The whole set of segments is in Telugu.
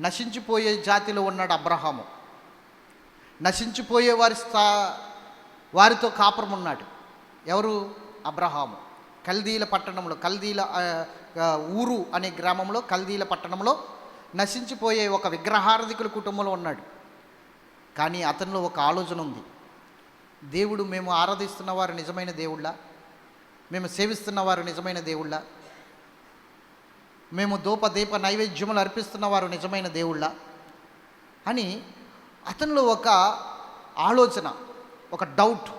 నశించిపోయే జాతిలో ఉన్నాడు అబ్రహాము. నశించిపోయే వారి స్థా వారితో కాపురం ఉన్నాడు. ఎవరు? అబ్రహాము. కల్దీల పట్టణంలో కల్దీల ఊరు అనే గ్రామంలో కల్దీల పట్టణంలో నశించిపోయే ఒక విగ్రహారధికుల కుటుంబంలో ఉన్నాడు. కానీ అతనిలో ఒక ఆలోచన ఉంది. దేవుడు మేము ఆరాధిస్తున్న వారు నిజమైన దేవుళ్ళ? మేము సేవిస్తున్న వారు నిజమైన దేవుళ్ళ? మేము దూప దీప నైవేద్యములు అర్పిస్తున్న వారు నిజమైన దేవుళ్ళ అని అతనిలో ఒక ఆలోచన ఒక డౌట్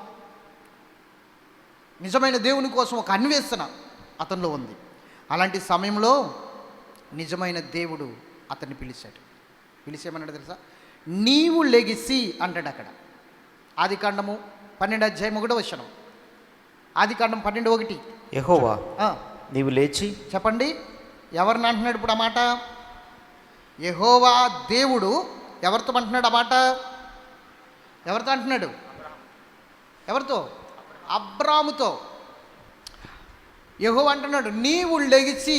నిజమైన దేవుని కోసం ఒక అన్వేషణ అతనిలో ఉంది. అలాంటి సమయంలో నిజమైన దేవుడు అతన్ని పిలిచాడు. పిలిచేమన్నాడు తెలుసా? నీవు లెగిసి అంటాడు అక్కడ. ఆది కాండము పన్నెండు అధ్యాయం ఒకటో వచనం. ఆది కాండం పన్నెండు ఒకటి. యెహోవా నీవు లేచి చెప్పండి. ఎవరిని అంటున్నాడు ఇప్పుడు ఆ మాట? దేవుడు ఎవరితో అంటున్నాడు ఆ మాట? ఎవరితో అంటున్నాడు? ఎవరితో? అబ్రాముతో. యెహోవా అంటున్నాడు నీవు లెగిసి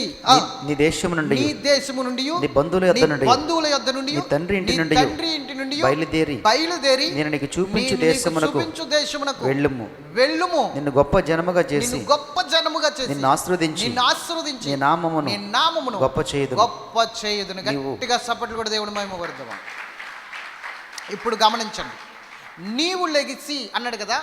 నీ- దేశము నుండి నీ దేశము నుండి నీ బంధువుల యొద్ద నుండి బంధువుల యొద్ద నుండి నీ తండ్రి ఇంటి నుండి తండ్రి ఇంటి నుండి బయలుదేరి బయలుదేరి నేను నీకు చూపించు దేశమునకు చూపించు దేశమునకు వెళ్ళుము. వెళ్ళుము. నిన్ను గొప్ప జనముగా చేసి గొప్ప జనముగా చేసి నిన్ను ఆశీర్వదించి నిన్ను ఆశీర్వదించి నీ నామమును నీ నామమును గొప్ప చేయుదును. గొప్ప చేయుదును. గట్టిగా సపట్లు కూడా దేవుడు మేము కొడదాం ఇప్పుడు గమనించండి. నీవు లెగిసి అన్నాడు కదా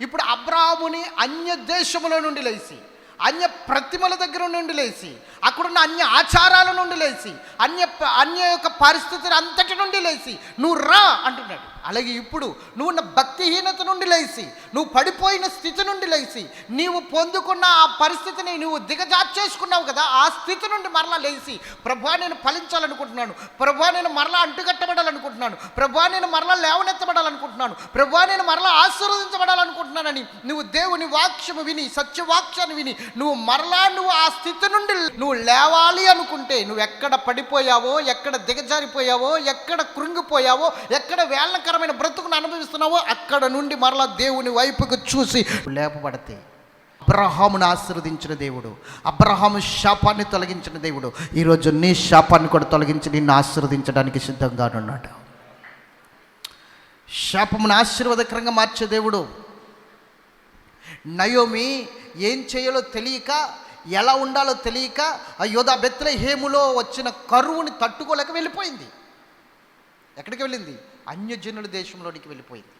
ఇప్పుడు అబ్రాహముని అన్య దేశముల నుండి లేచి అన్య ప్రతిమల దగ్గర నుండి లేచి అక్కడున్న అన్య ఆచారాల నుండి లేచి అన్య అన్య యొక్క పరిస్థితులు అంతటి నుండి లేచి నువ్వు రా అంటున్నాడు. అలాగే ఇప్పుడు నువ్వు ఉన్న భక్తిహీనత నుండి లేచి నువ్వు పడిపోయిన స్థితి నుండి లేచి నీవు పొందుకున్న ఆ పరిస్థితిని నువ్వు దిగజార్చేసుకున్నావు కదా ఆ స్థితి నుండి మరలా లేచి ప్రభా నేను ఫలించాలనుకుంటున్నాను. ప్రభా నేను మరలా అంటుకట్టబడాలనుకుంటున్నాను. ప్రభా నేను మరలా లేవనెత్తబడాలనుకుంటున్నాను. ప్రభా నేను మరలా అంటున్నానని నువ్వు దేవుని వాక్యము విని సత్యవాక్యాన్ని విని నువ్వు మరలా నువ్వు ఆ స్థితి నుండి నువ్వు లేవాలి అనుకుంటే నువ్వు ఎక్కడ పడిపోయావో ఎక్కడ దిగజారిపోయావో ఎక్కడ కృంగిపోయావో ఎక్కడ వేళ్ళకరమైన బ్రతుకును అనుభవిస్తున్నావో అక్కడ నుండి మరలా దేవుని వైపుకు చూసి లేపబడతాయి అబ్రహామును ఆశీర్వదించిన దేవుడు అబ్రహాము శాపాన్ని తొలగించిన దేవుడు ఈరోజు నీ శాపాన్ని కూడా తొలగించి నిన్ను ఆశీర్వదించడానికి సిద్ధంగా ఉన్నాడు శాపమును ఆశీర్వాదకరంగా మార్చే దేవుడు నయోమి ఏం చేయాలో తెలియక ఎలా ఉండాలో తెలియక ఆ యోధా బెత్తల హేములో వచ్చిన కరువుని తట్టుకోలేక వెళ్ళిపోయింది. ఎక్కడికి వెళ్ళింది? అన్యజనుల దేశంలోనికి వెళ్ళిపోయింది.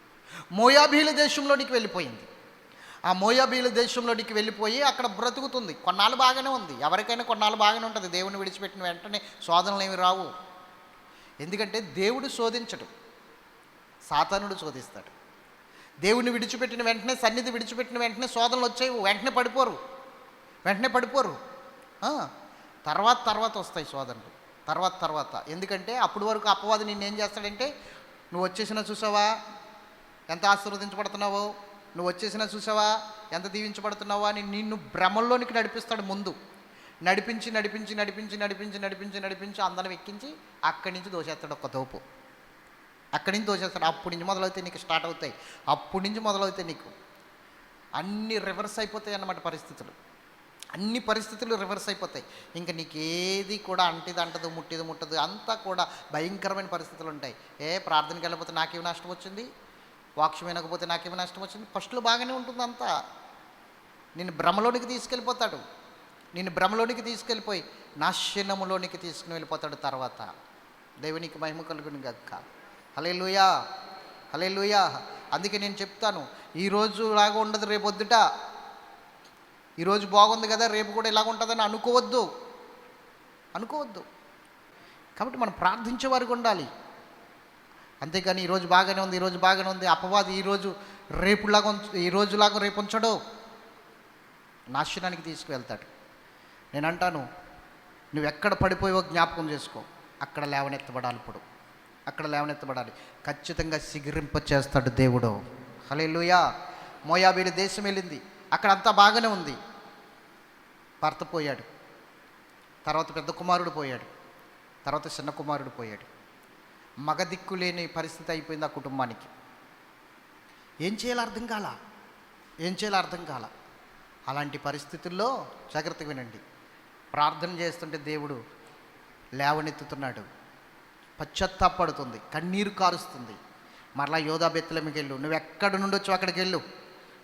మోయాబీల దేశంలోనికి వెళ్ళిపోయింది. ఆ మోయాబీల దేశంలోనికి వెళ్ళిపోయి అక్కడ బ్రతుకుతుంది. కొన్నాళ్ళు బాగానే ఉంది. ఎవరికైనా కొన్నాళ్ళు బాగానే ఉంటుంది. దేవుని విడిచిపెట్టిన వెంటనే శోధనలు ఏమి రావు. ఎందుకంటే దేవుడు శోధించడు. సాతానుడు శోధిస్తాడు. దేవుని విడిచిపెట్టిన వెంటనే సన్నిధి విడిచిపెట్టిన వెంటనే శోధనలు వచ్చాయి. వెంటనే పడిపోరు. వెంటనే పడిపోరు. తర్వాత తర్వాత వస్తాయి శోధనలు. తర్వాత తర్వాత. ఎందుకంటే అప్పటి వరకు అపవాది నిన్ను ఏం చేస్తాడంటే నువ్వు వచ్చేసినా చూసావా? ఎంత ఆశీర్వదించబడుతున్నావో? నువ్వు వచ్చేసినా చూసావా? ఎంత దీవించబడుతున్నావా? అని నిన్ను భ్రమంలోనికి నడిపిస్తాడు ముందు. నడిపించి నడిపించి నడిపించి నడిపించి నడిపించి నడిపించి అందరం ఎక్కించి అక్కడి నుంచి దోసేస్తాడు ఒక్క తోపు. అక్కడి నుంచి దోసేస్తాడు అప్పటి నుంచి మొదలవుతాయి నీకు స్టార్ట్ అవుతాయి. అప్పటి నుంచి మొదలవుతాయి నీకు. అన్ని రివర్స్ అయిపోతాయి అన్నమాట పరిస్థితులు. అన్ని పరిస్థితులు రివర్స్ అయిపోతాయి. ఇంకా నీకు ఏది కూడా అంటిది అంటదు ముట్టిది ముట్టదు అంతా కూడా భయంకరమైన పరిస్థితులు ఉంటాయి. ఏ ప్రార్థనకి వెళ్ళకపోతే నాకేమి నష్టం వచ్చింది? వాక్షం వినకపోతే నాకేమి నష్టం వచ్చింది? ఫస్ట్లో బాగానే ఉంటుంది అంతా. నేను భ్రమలోనికి తీసుకెళ్ళిపోతాడు. నేను భ్రమలోనికి తీసుకెళ్ళిపోయి నాశనములోనికి తీసుకుని వెళ్ళిపోతాడు తర్వాత. దేవునికి మహిమ కలుగుని కాదు హలే లూయా హలే లూయా అందుకే నేను చెప్తాను ఈరోజు లాగా ఉండదు రేపొద్దుట ఈరోజు బాగుంది కదా రేపు కూడా ఇలాగ ఉంటుందని అనుకోవద్దు. అనుకోవద్దు. కాబట్టి మనం ప్రార్థించే వారికి ఉండాలి. అంతేకాని ఈరోజు బాగానే ఉంది ఈరోజు బాగానే ఉంది అపవాది ఈరోజు రేపులాగా ఉంచు ఈరోజులాగా రేపు ఉంచడు. నాశనానికి తీసుకువెళ్తాడు. నేను అంటాను నువ్వు ఎక్కడ పడిపోయావో జ్ఞాపకం చేసుకో అక్కడ లేవనెత్తబడాలి ఇప్పుడు. అక్కడ లేవనెత్తబడాలి. ఖచ్చితంగా సిగిరింప చేస్తాడు దేవుడు. హలే లూయా మోయాబీల దేశం వెళ్ళింది. అక్కడ అంతా బాగానే ఉంది. భర్త పోయాడు. తర్వాత పెద్ద కుమారుడు పోయాడు. తర్వాత చిన్న కుమారుడు పోయాడు. మగ దిక్కు లేని పరిస్థితి అయిపోయింది ఆ కుటుంబానికి. ఏం చేయాలో అర్థం కాల? ఏం చేయాలో అర్థం కాల? అలాంటి పరిస్థితుల్లో జాగ్రత్తగా వినండి. ప్రార్థన చేస్తుంటే దేవుడు లేవనెత్తుతున్నాడు. పశ్చత్తాపడుతుంది కన్నీరు కారుస్తుంది. మరలా యోధా బెత్తలమికి వెళ్ళు. నువ్వు ఎక్కడ నుండొచ్చు అక్కడికి వెళ్ళు.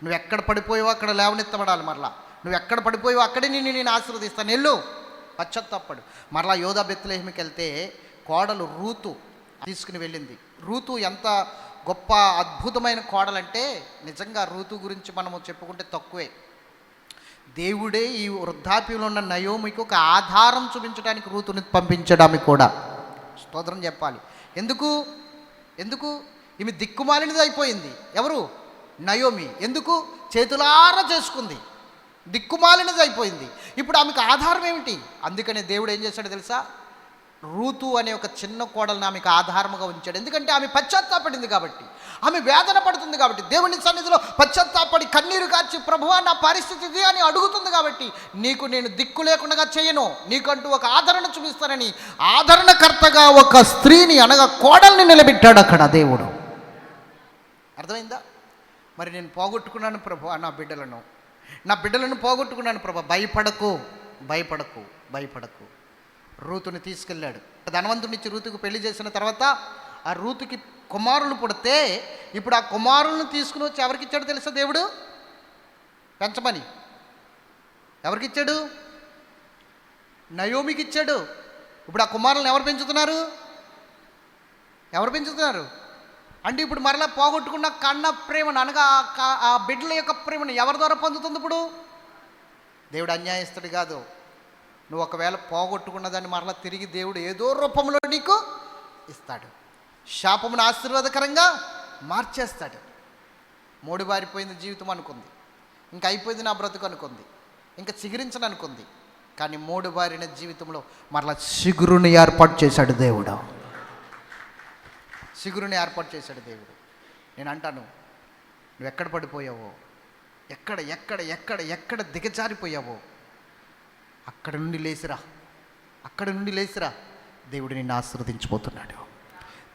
నువ్వు ఎక్కడ పడిపోయావో అక్కడ లేవనెత్తబడాలి మరలా. నువ్వు ఎక్కడ పడిపోయావో అక్కడే నేను నేను ఆశీర్వదిస్తాను. వెళ్ళు. పశ్చత్తాపడు. మరలా యోధా బెత్తలేమికి వెళ్తే కోడలు రూతు తీసుకుని వెళ్ళింది. రూతు ఎంత గొప్ప అద్భుతమైన కోడలంటే నిజంగా రూతు గురించి మనము చెప్పుకుంటే తక్కువే. దేవుడే ఈ వృద్ధాప్యంలో ఉన్న నయోమికి ఒక ఆధారం చూపించడానికి రూతుని పంపించడానికి కూడా. స్తోత్రం చెప్పాలి. ఎందుకు? ఎందుకు? ఈమె దిక్కుమాలినది అయిపోయింది. ఎవరు? నయోమి. ఎందుకు? చేతులారా చేసుకుంది. దిక్కుమాలినది అయిపోయింది. ఇప్పుడు ఆమెకు ఆధారం ఏమిటి? అందుకనే దేవుడు ఏం చేశాడు తెలుసా? రూతు అనే ఒక చిన్న కోడలను ఆమెకు ఆధారముగా ఉంచాడు. ఎందుకంటే ఆమె పశ్చాత్తాపడింది కాబట్టి. ఆమె వేదన పడుతుంది కాబట్టి దేవుని సన్నిధిలో పశ్చాత్తాపడి కన్నీరు కార్చి ప్రభువా నా పరిస్థితి ఇది అని అడుగుతుంది కాబట్టి నీకు నేను దిక్కు లేకుండా చేయను. నీకంటూ ఒక ఆదరణ చూపిస్తానని. ఆదరణకర్తగా ఒక స్త్రీని అనగా కోడల్ని నిలబెట్టాడు అక్కడ దేవుడు. అర్థమైందా? మరి నేను పోగొట్టుకున్నాను ప్రభు నా బిడ్డలను. నా బిడ్డలను పోగొట్టుకున్నాను ప్రభు. భయపడకు భయపడకు భయపడకు. రూతుని తీసుకెళ్ళాడు. ధనవంతునిచ్చి రూతుకు పెళ్ళి చేసిన తర్వాత ఆ రూతుకి కుమారులు పుడితే ఇప్పుడు ఆ కుమారులను తీసుకుని వచ్చి ఎవరికిచ్చాడు తెలుసా దేవుడు? పెంచమని. ఎవరికి ఇచ్చాడు? నయోమికి ఇచ్చాడు. ఇప్పుడు ఆ కుమారులను ఎవరు పెంచుతున్నారు? ఎవరు పెంచుతున్నారు? అంటే ఇప్పుడు మరలా పోగొట్టుకున్న కన్న ప్రేమను అనగా ఆ ఆ బిడ్డల యొక్క ప్రేమను ఎవరి ద్వారా పొందుతుంది ఇప్పుడు? దేవుడు అన్యాయస్తుడు కాదు. నువ్వు ఒకవేళ పోగొట్టుకున్న దాన్ని మరలా తిరిగి దేవుడు ఏదో రూపంలో నీకు ఇస్తాడు. శాపమును ఆశీర్వాదకరంగా మార్చేస్తాడు. మూడు బారిపోయింది జీవితం అనుకుంది. ఇంకా అయిపోయింది నా బ్రతుకు అనుకుంది. ఇంకా చిగురించను అనుకుంది. కానీ మూడు బారిన జీవితంలో మరలా చిగురుని ఏర్పాటు చేశాడు దేవుడు. చిగురుని ఏర్పాటు చేశాడు దేవుడు. నేను అంటాను నువ్వు ఎక్కడ పడిపోయావో ఎక్కడ ఎక్కడ ఎక్కడ ఎక్కడ దిగజారిపోయావో అక్కడ నుండి లేచిరా అక్కడ నుండి లేచిరా దేవుడు నిన్ను ఆశీర్వదించబోతున్నాడు.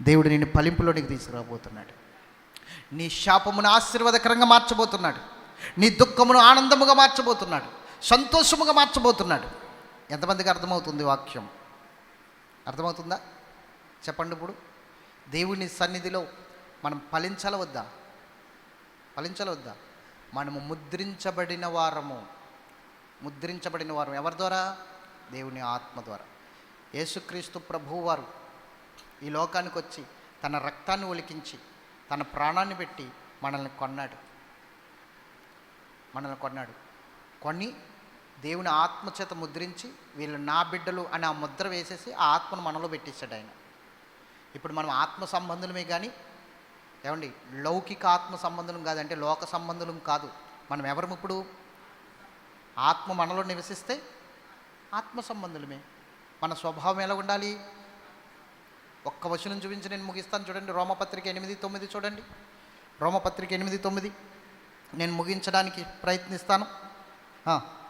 దేవుడు నిన్ను ఫలింపులోనికి తీసుకురాబోతున్నాడు. నీ శాపమును ఆశీర్వాదకరంగా మార్చబోతున్నాడు. నీ దుఃఖమును ఆనందముగా మార్చబోతున్నాడు. సంతోషముగా మార్చబోతున్నాడు. ఎంతమందికి అర్థమవుతుంది వాక్యం? అర్థమవుతుందా? చెప్పండి ఇప్పుడు. దేవుని సన్నిధిలో మనం ఫలించాల వద్దా? ఫలించాల వద్దా? మనము ముద్రించబడిన వారము. ముద్రించబడిన వారం ఎవరి ద్వారా? దేవుని ఆత్మ ద్వారా. యేసుక్రీస్తు ప్రభువు వారు. ఈ లోకానికి వచ్చి తన రక్తాన్ని ఒలికించి తన ప్రాణాన్ని పెట్టి మనల్ని కొన్నాడు. మనల్ని కొన్నాడు. కొన్ని దేవుని ఆత్మ చేత ముద్రించి వీళ్ళు నా బిడ్డలు అని ఆ ముద్ర వేసేసి ఆ ఆత్మను మనలో పెట్టేశాడు ఆయన. ఇప్పుడు మనం ఆత్మ సంబంధులమే కానీ ఏమండి లౌకిక ఆత్మ సంబంధం కాదంటే లోక సంబంధులం కాదు. మనం ఎవరం ఇప్పుడు? ఆత్మ మనలో నివసిస్తే ఆత్మ సంబంధులమే. మన స్వభావం ఎలా ఉండాలి? ఒక్క వచనం చూపించి నేను ముగిస్తాను చూడండి. రోమపత్రిక ఎనిమిది తొమ్మిది చూడండి. రోమపత్రిక ఎనిమిది తొమ్మిది. నేను ముగించడానికి ప్రయత్నిస్తాను.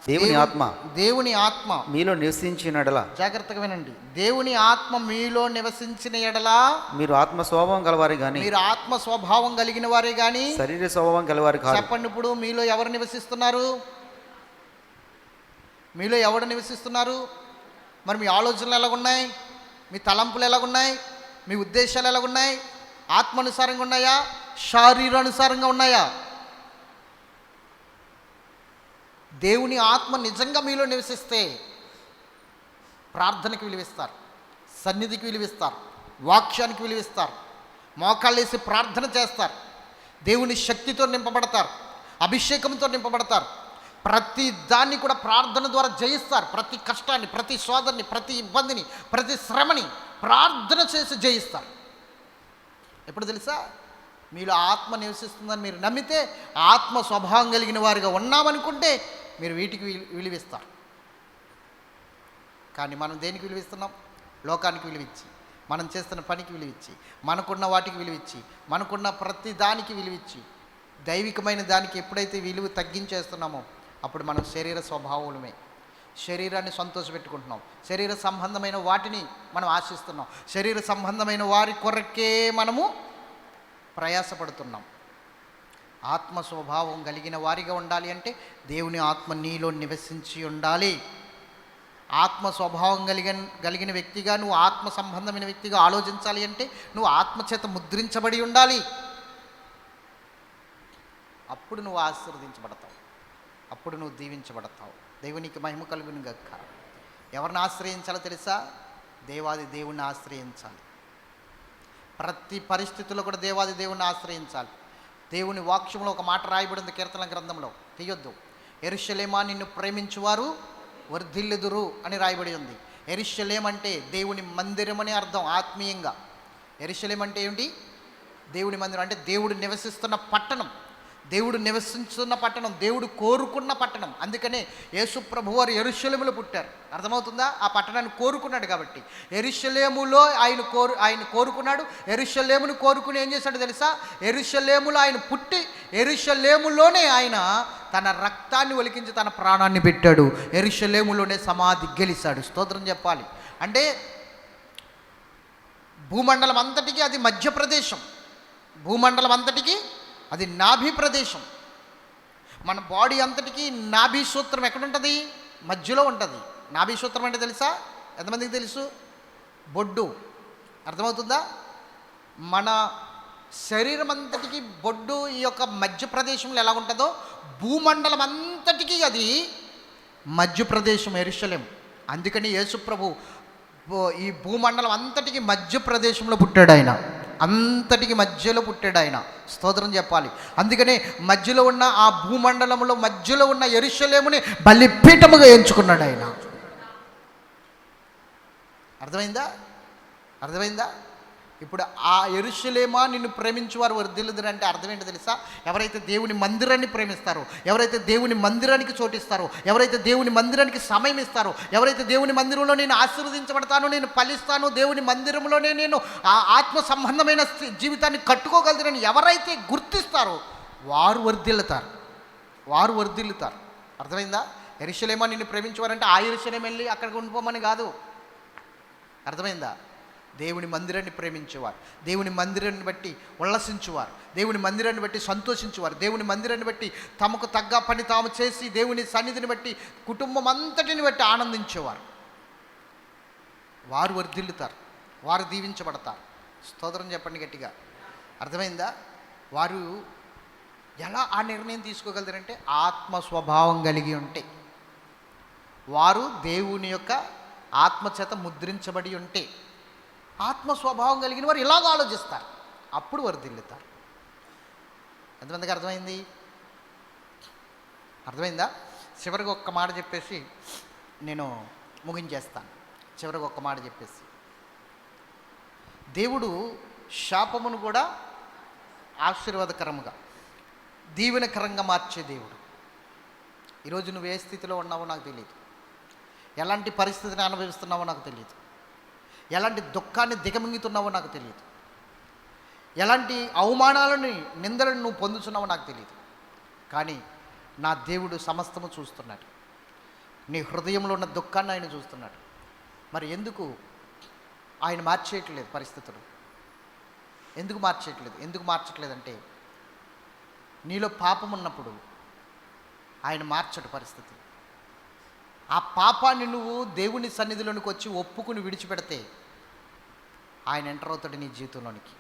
దేవుని దేవు- ఆత్మ. దేవుని ఆత్మ మీలో నివసించినడల జాగ్రత్తగా వినండి. దేవుని ఆత్మ మీలో నివసించిన ఎడలా మీరు ఆత్మ స్వభావం గలవారు కానీ మీరు ఆత్మ స్వభావం కలిగిన వారే కానీ శరీర స్వభావం గలవారు కాదు చెప్పండి ఇప్పుడు మీలో ఎవరు నివసిస్తున్నారు? మీలో ఎవరు నివసిస్తున్నారు? మరి మీ ఆలోచనలు ఎలాగున్నాయి? మీ తలంపులు ఎలాగున్నాయి? మీ ఉద్దేశాలు ఎలాగున్నాయి? ఆత్మానుసారంగా ఉన్నాయా? శారీరానుసారంగా ఉన్నాయా? దేవుని ఆత్మ నిజంగా మీలో నివసిస్తే ప్రార్థనకి విలువిస్తారు సన్నిధికి విలువిస్తారు వాక్యానికి విలువిస్తారు మోకాళ్ళేసి ప్రార్థన చేస్తారు దేవుని శక్తితో నింపబడతారు అభిషేకంతో నింపబడతారు ప్రతి దాన్ని కూడా ప్రార్థన ద్వారా జయిస్తారు. ప్రతి కష్టాన్ని ప్రతి శోధనని ప్రతి ఇబ్బందిని ప్రతి శ్రమని ప్రార్థన చేసి జయిస్తారు. ఎప్పుడు తెలుసా? మీలో ఆత్మ నివసిస్తుందని మీరు నమ్మితే ఆత్మ స్వభావం కలిగిన వారిగా ఉన్నామనుకుంటే మీరు వీటికి విలు- విలువిస్తారు. కానీ మనం దేనికి విలువిస్తున్నాం? లోకానికి విలువిచ్చి మనం చేస్తున్న పనికి విలువిచ్చి మనకున్న వాటికి విలువిచ్చి మనకున్న ప్రతి దానికి విలువిచ్చి దైవికమైన దానికి ఎప్పుడైతే విలువ తగ్గించేస్తున్నామో అప్పుడు మనం శరీర స్వభావములమే. శరీరాన్ని సంతోషపెట్టుకుంటున్నాం. శరీర సంబంధమైన వాటిని మనం ఆశిస్తున్నాం. శరీర సంబంధమైన వారి కొరకే మనము ప్రయాసపడుతున్నాం. ఆత్మ స్వభావం కలిగిన వారిగా ఉండాలి అంటే దేవుని ఆత్మ నీలో నివసించి ఉండాలి. ఆత్మ స్వభావం కలిగిన కలిగిన వ్యక్తిగా నువ్వు ఆత్మ సంబంధమైన వ్యక్తిగా ఆలోచించాలి అంటే నువ్వు ఆత్మచేత ముద్రించబడి ఉండాలి. అప్పుడు నువ్వు ఆశీర్వదించబడతావు. అప్పుడు నువ్వు దీవించబడతావు. దేవునికి మహిమ కలుగును గక్క. ఎవరిని ఆశ్రయించాలో తెలుసా? దేవాది దేవుణ్ణి ఆశ్రయించాలి. ప్రతి పరిస్థితుల్లో కూడా దేవాది దేవుణ్ణి ఆశ్రయించాలి. దేవుని వాక్యంలో ఒక మాట రాయబడింది కీర్తన గ్రంథంలో. తీయొద్దు. ఎరుషలేమా నిన్ను ప్రేమించువారు వర్ధిల్లుదురు అని రాయబడి ఉంది. ఎరుషలేం అంటే దేవుని మందిరం అని అర్థం ఆత్మీయంగా. ఎరుషలేం అంటే ఏమిటి దేవుని మందిరం అంటే దేవుడు నివసిస్తున్న పట్టణం. దేవుడు నివసించున్న పట్టణం దేవుడు కోరుకున్న పట్టణం. అందుకనే యేసు ప్రభు వారు ఎరుషలేములో పుట్టారు. అర్థమవుతుందా? ఆ పట్టణాన్ని కోరుకున్నాడు కాబట్టి. ఎరుశలేములో ఆయన కోరు ఆయన కోరుకున్నాడు. ఎరుశలేమును కోరుకుని ఏం చేశాడు తెలుసా? ఎరుషలేములో ఆయన పుట్టి ఎరుశలేములోనే ఆయన తన రక్తాన్ని ఒలికించి తన ప్రాణాన్ని పెట్టాడు. ఎరుషలేములోనే సమాధి గెలిచాడు స్తోత్రం చెప్పాలి. అంటే భూమండలం అంతటికీ అది మధ్యప్రదేశం. భూమండలం అంతటికీ అది నాభి ప్రదేశం. మన బాడీ అంతటికి నాభి సూత్రం ఎక్కడుంటుంది? మధ్యలో ఉంటుంది. నాభి సూత్రం అంటే తెలుసా? ఎంతమందికి తెలుసు? బొడ్డు. అర్థమవుతుందా? మన శరీరం అంతటికి బొడ్డు ఈ యొక్క మధ్య ప్రదేశంలో ఎలా ఉంటుందో భూమండలం అంతటికీ అది మధ్య ప్రదేశం ఎరుశలేం అందుకని యేసుప్రభు ఈ భూమండలం అంతటికి మధ్య ప్రదేశంలో పుట్టాడు ఆయన. అంతటికి మధ్యలో పుట్టాడు ఆయన. స్తోత్రం చెప్పాలి. అందుకనే మధ్యలో ఉన్న ఆ భూమండలంలో మధ్యలో ఉన్న ఎరుషలేముని బలిపీఠముగా ఎంచుకున్నాడు ఆయన. అర్థమైందా? అర్థమైందా? ఇప్పుడు ఆ ఎరుషలేమా నిన్ను ప్రేమించువారు వర్ధిల్లుదురు అంటే అర్థం ఏంటో తెలుసా? ఎవరైతే దేవుని మందిరాన్ని ప్రేమిస్తారో ఎవరైతే దేవుని మందిరానికి చోటిస్తారో ఎవరైతే దేవుని మందిరానికి సమయం ఇస్తారో ఎవరైతే దేవుని మందిరంలో నేను ఆశీర్వదించబడతాను నేను ఫలిస్తాను దేవుని మందిరంలోనే నేను ఆ ఆత్మ సంబంధమైన జీవితాన్ని కట్టుకోగలుగుతానని ఎవరైతే గుర్తిస్తారో వారు వర్ధిల్లుతారు. వారు వర్ధిల్లుతారు. అర్థమైందా? ఎరుషలేమా నిన్ను ప్రేమించేవారంటే ఆ ఎరుషలేం వెళ్ళి అక్కడికి ఉండిపోమని కాదు. అర్థమైందా? దేవుని మందిరాన్ని ప్రేమించేవారు. దేవుని మందిరాన్ని బట్టి ఉల్లసించేవారు. దేవుని మందిరాన్ని బట్టి సంతోషించేవారు. దేవుని మందిరాన్ని బట్టి తమకు తగ్గ పని తాము చేసి దేవుని సన్నిధిని బట్టి కుటుంబం అంతటిని బట్టి ఆనందించేవారు. వారు వర్ధిల్లుతారు. వారు దీవించబడతారు. స్తోత్రం చెప్పండి గట్టిగా. అర్థమైందా? వారు ఎలా ఆ నిర్ణయం తీసుకోగలుగుతారంటే ఆత్మ స్వభావం కలిగి ఉంటే. వారు దేవుని యొక్క ఆత్మచేత ముద్రించబడి ఉంటే. ఆత్మ స్వభావం కలిగిన వారు ఇలాగ ఆలోచిస్తారు. అప్పుడు వర్ధిల్లుతారు ఎంతమందికి అర్థమైంది? అర్థమైందా? చివరికి ఒక్క మాట చెప్పేసి నేను ముగించేస్తాను. చివరికి ఒక్క మాట చెప్పేసి. దేవుడు శాపమును కూడా ఆశీర్వాదకరముగా దీవెనకరంగా మార్చే దేవుడు. ఈరోజు నువ్వు ఏ స్థితిలో ఉన్నావో నాకు తెలియదు ఎలాంటి పరిస్థితిని అనుభవిస్తున్నావో నాకు తెలియదు ఎలాంటి దుఃఖాన్ని దిగమింగుతున్నావో నాకు తెలియదు. ఎలాంటి అవమానాలని నిందలను నువ్వు పొందుతున్నావో నాకు తెలియదు. కానీ నా దేవుడు సమస్తము చూస్తున్నాడు. నీ హృదయంలో ఉన్న దుఃఖాన్ని ఆయన చూస్తున్నాడు. మరి ఎందుకు ఆయన మార్చేయట్లేదు పరిస్థితులు? ఎందుకు మార్చేయట్లేదు? ఎందుకు మార్చట్లేదంటే నీలో పాపం ఉన్నప్పుడు ఆయన మార్చడు పరిస్థితి. ఆ పాపాన్ని నువ్వు దేవుని సన్నిధిలోనికి వచ్చి ఒప్పుకుని విడిచిపెడితే ఆయన ఎంటర్ అవుతాడు నీ జీవితంలోనికి.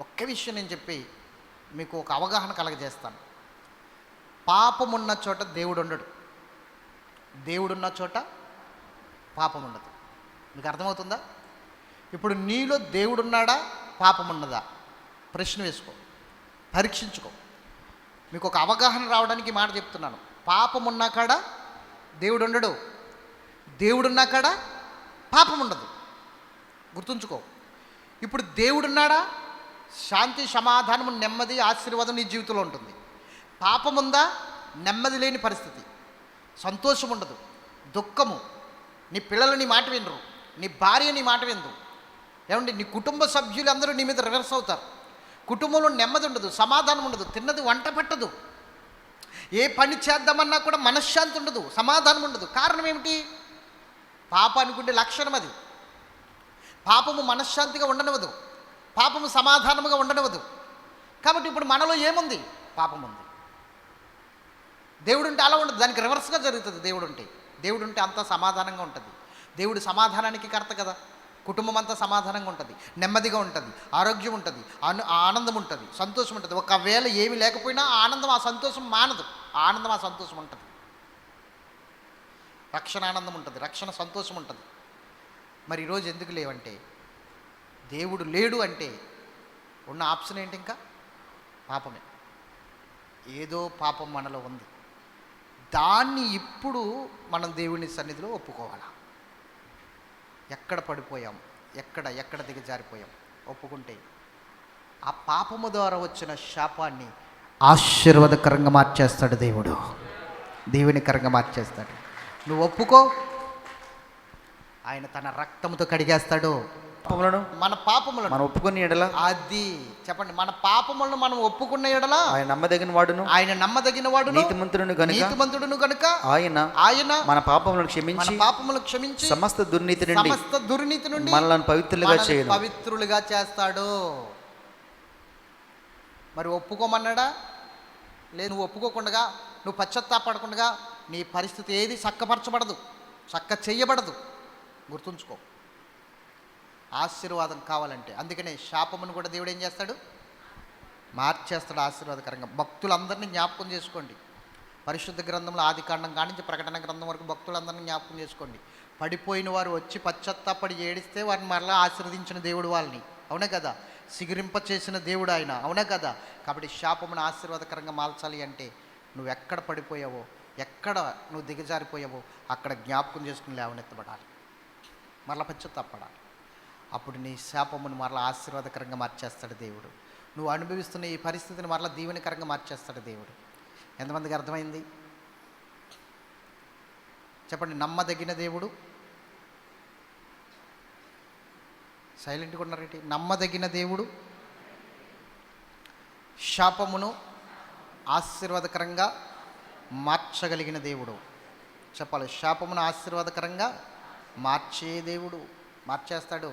ఒక్క విషయం నేను చెప్పి మీకు ఒక అవగాహన కలగజేస్తాను. పాపం ఉన్న చోట దేవుడు ఉండడు. దేవుడున్న చోట పాపం ఉండదు మీకు అర్థమవుతుందా? ఇప్పుడు నీలో దేవుడున్నాడా? పాపం ఉన్నదా ప్రశ్న వేసుకో. పరీక్షించుకో. మీకు ఒక అవగాహన రావడానికి మాట చెప్తున్నాను. పాపం ఉన్నాకాడా దేవుడు ఉండడు దేవుడున్నా కాడ పాపం ఉండదు గుర్తుంచుకో. ఇప్పుడు దేవుడున్నాడా? శాంతి సమాధానము నెమ్మది ఆశీర్వాదం నీ జీవితంలో ఉంటుంది. పాపం ఉందా నెమ్మది లేని పరిస్థితి. సంతోషం ఉండదు దుఃఖము. నీ పిల్లలు నీ మాట వినరు. నీ భార్య నీ మాట వినరు ఏమండి? నీ కుటుంబ సభ్యులందరూ నీ మీద రివర్స్ అవుతారు. కుటుంబంలో నెమ్మది ఉండదు సమాధానం ఉండదు తిన్నది వంట పట్టదు. ఏ పని చేద్దామన్నా కూడా మనశ్శాంతి ఉండదు సమాధానం ఉండదు. కారణం ఏమిటి? పాపానికి ఉండే లక్షణం అది. పాపము మనశ్శాంతిగా ఉండనివ్వదు. పాపము సమాధానముగా ఉండనివ్వదు. కాబట్టి ఇప్పుడు మనలో ఏముంది? పాపం ఉంది. దేవుడు ఉంటే అలా ఉండదు. దానికి రివర్స్గా జరుగుతుంది. దేవుడు ఉంటే. దేవుడు ఉంటే అంతా సమాధానంగా ఉంటుంది. దేవుడు సమాధానానికి కర్త కదా. కుటుంబం అంతా సమాధానంగా ఉంటుంది. నెమ్మదిగా ఉంటుంది. ఆరోగ్యం ఉంటుంది. ఆను ఆనందం ఉంటుంది. సంతోషం ఉంటుంది. ఒకవేళ ఏమి లేకపోయినా ఆనందం ఆ సంతోషం మానదు. ఆనందం ఆ సంతోషం ఉంటుంది. రక్షణ ఆనందం ఉంటుంది. రక్షణ సంతోషం ఉంటుంది. మరి ఈరోజు ఎందుకు లేవంటే దేవుడు లేడు అంటే ఉన్న ఆప్షన్ ఏంటి ఇంకా? పాపమే. ఏదో పాపం మనలో ఉంది. దాన్ని ఇప్పుడు మనం దేవుని సన్నిధిలో ఒప్పుకోవాలా? ఎక్కడ పడిపోయాం? ఎక్కడ ఎక్కడ దిగజారిపోయాం ఒప్పుకుంటే. ఆ పాపము ద్వారా వచ్చిన శాపాన్ని ఆశీర్వాదకరంగా మార్చేస్తాడు దేవుడు. దేవునికరంగా మార్చేస్తాడు. నువ్వు ఒప్పుకో. ఆయన తన రక్తంతో కడిగేస్తాడు. పాపములను? మన పాపములను. మనం ఒప్పుకుని ఎడల? అది చెప్పండి మన పాపములను మనం ఒప్పుకున్న ఎడల? ఆయన నమ్మదగిన వాడును? ఆయన నమ్మదగిన వాడు నీతిమంతుడును గనుక? నీతిమంతుడును గనుక? ఆయన? ఆయన? మన పాపములను మన క్షమించి పాపములు క్షమించి సమస్త దుర్నీతి నుండి సమస్త దుర్నీతి నుండి మనలను పవిత్రులుగా చేయను. పవిత్రులుగా చేస్తాడు. మరి ఒప్పుకోమన్నాడా? లేదు నువ్వు ఒప్పుకోకుండా నువ్వు పశ్చత్తాపడకుండా నీ పరిస్థితి ఏది చక్కపరచబడదు చక్క చెయ్యబడదు గుర్తుంచుకో. ఆశీర్వాదం కావాలంటే. అందుకనే శాపమును కూడా దేవుడు ఏం చేస్తాడు? మార్చేస్తాడు ఆశీర్వాదకరంగా. భక్తులందరినీ జ్ఞాపకం చేసుకోండి. పరిశుద్ధ గ్రంథంలో ఆది కాండం కానించి ప్రకటన గ్రంథం వరకు భక్తులందరినీ జ్ఞాపకం చేసుకోండి. పడిపోయిన వారు వచ్చి పశ్చత్తాపడి ఏడిస్తే వారిని మరలా ఆశీర్వదించిన దేవుడు వాళ్ళని. అవునే కదా? సిగిరింప చేసిన దేవుడు ఆయన. అవునే కదా? కాబట్టి శాపమును ఆశీర్వాదకరంగా మార్చాలి అంటే నువ్వు ఎక్కడ పడిపోయావో ఎక్కడ నువ్వు దిగజారిపోయావో అక్కడ జ్ఞాపకం చేసుకుని లేవనెత్తబడాలి. మరల పచ్చ తప్పడాలి అప్పుడు నీ శాపమును మరలా ఆశీర్వాదకరంగా మార్చేస్తాడు దేవుడు. నువ్వు అనుభవిస్తున్న ఈ పరిస్థితిని మరలా దీవెనకరంగా మార్చేస్తాడు దేవుడు. ఎంతమందికి అర్థమైంది? చెప్పండి నమ్మదగిన దేవుడు? సైలెంట్గా ఉన్నారేంటి నమ్మదగిన దేవుడు? శాపమును ఆశీర్వాదకరంగా మార్చగలిగిన దేవుడు. చెప్పాలి శాపమును ఆశీర్వాదకరంగా మార్చే దేవుడు. మార్చేస్తాడు.